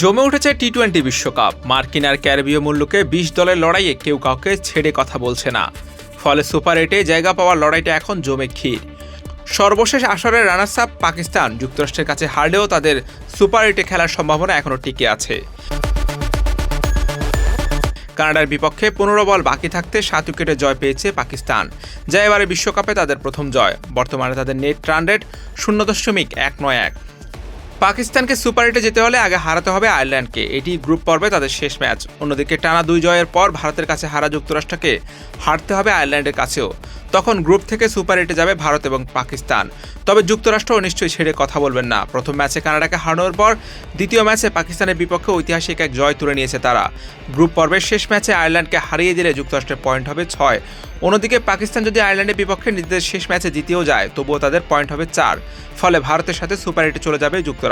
জমে উঠেছে T twenty বিশ্বকাপ। মার্কিন আর ক্যারিবীয় মূল্যকে বিশ দলের লড়াইয়ে কেউ কাউকে ছেড়ে কথা বলছে না। ফলে সুপার এইটে জায়গা পাওয়ার লড়াইটা এখন জমে ক্ষীর। সর্বশেষ আসরের রানার্স আপ পাকিস্তান, যুক্তরাষ্ট্রের কাছে হারলেও তাদের সুপার এইটে খেলার সম্ভাবনা এখনও টিকে আছে। কানাডার বিপক্ষে পনেরো বল বাকি থাকতে সাত উইকেটে জয় পেয়েছে পাকিস্তান, যা এবারে বিশ্বকাপে তাদের প্রথম জয়। বর্তমানে তাদের নেট রান রেট শূন্য দশমিক এক নয় এক। পাকিস্তানকে সুপার এইটে যেতে হলে আগে হারাতে হবে আয়ারল্যান্ডকে। এটি গ্রুপ পর্বে তাদের শেষ ম্যাচ। অন্যদিকে টানা দুই জয়ের পর ভারতের কাছে হারা যুক্তরাষ্ট্রকে হারতে হবে আয়ারল্যান্ডের কাছেও। তখন গ্রুপ থেকে সুপার এইটে যাবে ভারত এবং পাকিস্তান। তবে যুক্তরাষ্ট্র নিশ্চয়ই ছেড়ে কথা বলবেন না। প্রথম ম্যাচে কানাডাকে হারানোর পর দ্বিতীয় ম্যাচে পাকিস্তানের বিপক্ষে ঐতিহাসিক এক জয় তুলে নিয়েছে তারা। গ্রুপ পর্বের শেষ ম্যাচে আয়ারল্যান্ডকে হারিয়ে দিলে যুক্তরাষ্ট্রের পয়েন্ট হবে ছয়। অন্যদিকে পাকিস্তান যদি আয়ারল্যান্ডের বিপক্ষে নিজেদের শেষ ম্যাচে জিতেও যায়, তবুও তাদের পয়েন্ট হবে চার। ফলে ভারতের সাথে সুপার এইটে চলে যাবে যুক্তরাষ্ট্র।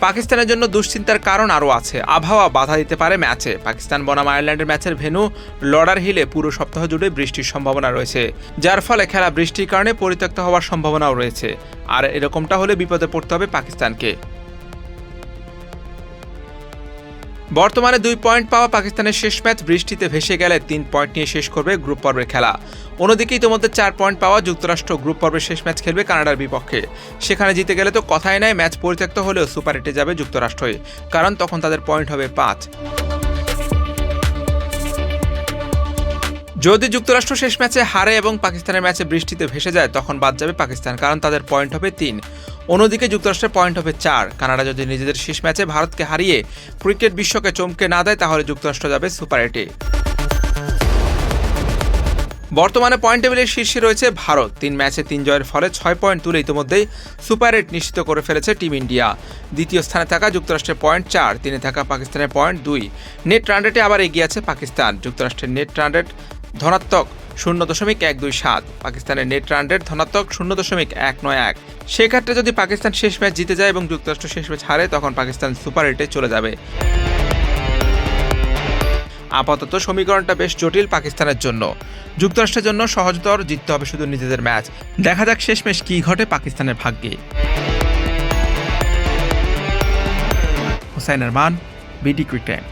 পাকিস্তানের জন্য দুশ্চিন্তার কারণ আরও আছে। আবহাওয়া বাধা দিতে পারে ম্যাচে। পাকিস্তান, বনাম আয়ারল্যান্ডের ম্যাচের ভেন্যু লডার হিলে পুরো সপ্তাহ জুড়ে বৃষ্টির সম্ভাবনা রয়েছে। যার ফলে খেলা বৃষ্টির কারণে পরিত্যক্ত হওয়ার সম্ভাবনাও রয়েছে। আর এরকমটা হলে বিপদে পড়তে হবে পাকিস্তানকে। বর্তমানে দুই পয়েন্ট পাওয়া পাকিস্তানের শেষ ম্যাচ, বৃষ্টিতে ভেসে গেলে তিন পয়েন্ট নিয়ে শেষ করবে গ্রুপ পর্বের খেলা। অন্যদিকে ইতিমধ্যে চার পয়েন্ট পাওয়া যুক্তরাষ্ট্র গ্রুপ পর্বের শেষ ম্যাচ খেলবে কানাডার বিপক্ষে। সেখানে জিতে গেলে তো কথাই নাই, ম্যাচ পরিত্যক্ত হলেও সুপার এইটে যাবে যুক্তরাষ্ট্রই, কারণ তখন তাদের পয়েন্ট হবে পাঁচ। যদি যুক্তরাষ্ট্র শেষ ম্যাচে হারে এবং পাকিস্তানের ম্যাচে বৃষ্টিতে ভেসে যায়, তখন বাদ যাবে পাকিস্তান, কারণ তাদের পয়েন্ট হবে তিন। অন্যদিকে যুক্তরাষ্ট্রের পয়েন্ট হবে চার। কানাডা যদি নিজেদের শেষ ম্যাচে ভারতকে হারিয়ে ক্রিকেট বিশ্বকে চমকে না দেয়, তাহলে যুক্তরাষ্ট্র যাবে সুপার এইটে। বর্তমানে পয়েন্ট টেবিলের শীর্ষে রয়েছে ভারত। তিন ম্যাচে তিন জয়ের ফলে ছয় পয়েন্ট তুলে ইতিমধ্যেই সুপার এইট নিশ্চিত করে ফেলেছে টিম ইন্ডিয়া। দ্বিতীয় স্থানে থাকা যুক্তরাষ্ট্রের পয়েন্ট চার, তিনে থাকা পাকিস্তানের পয়েন্ট দুই। নেট রান রেটে আবার এগিয়ে আছে পাকিস্তান। যুক্তরাষ্ট্রের নেট রান রেট ধনাত্মক শূন্য দশমিক এক দুই সাত। পাকিস্তানের নেট রান রেট ধনাত্মক শূন্য দশমিক এক নয় এক। সেক্ষেত্রে যদি পাকিস্তান শেষ ম্যাচ জিতে যায় এবং যুক্তরাষ্ট্র শেষ ম্যাচ হারে, তখন পাকিস্তান সুপার এইটে চলে যাবে। আপাতত সমীকরণটা বেশ জটিল পাকিস্তানের জন্য। যুক্তরাষ্ট্রের জন্য সহজতর জিততে হবে শুধু নিজেদের ম্যাচ। দেখা যাক শেষমেশ কী ঘটে পাকিস্তানের ভাগ্যে। Hussain Arman, BD cric time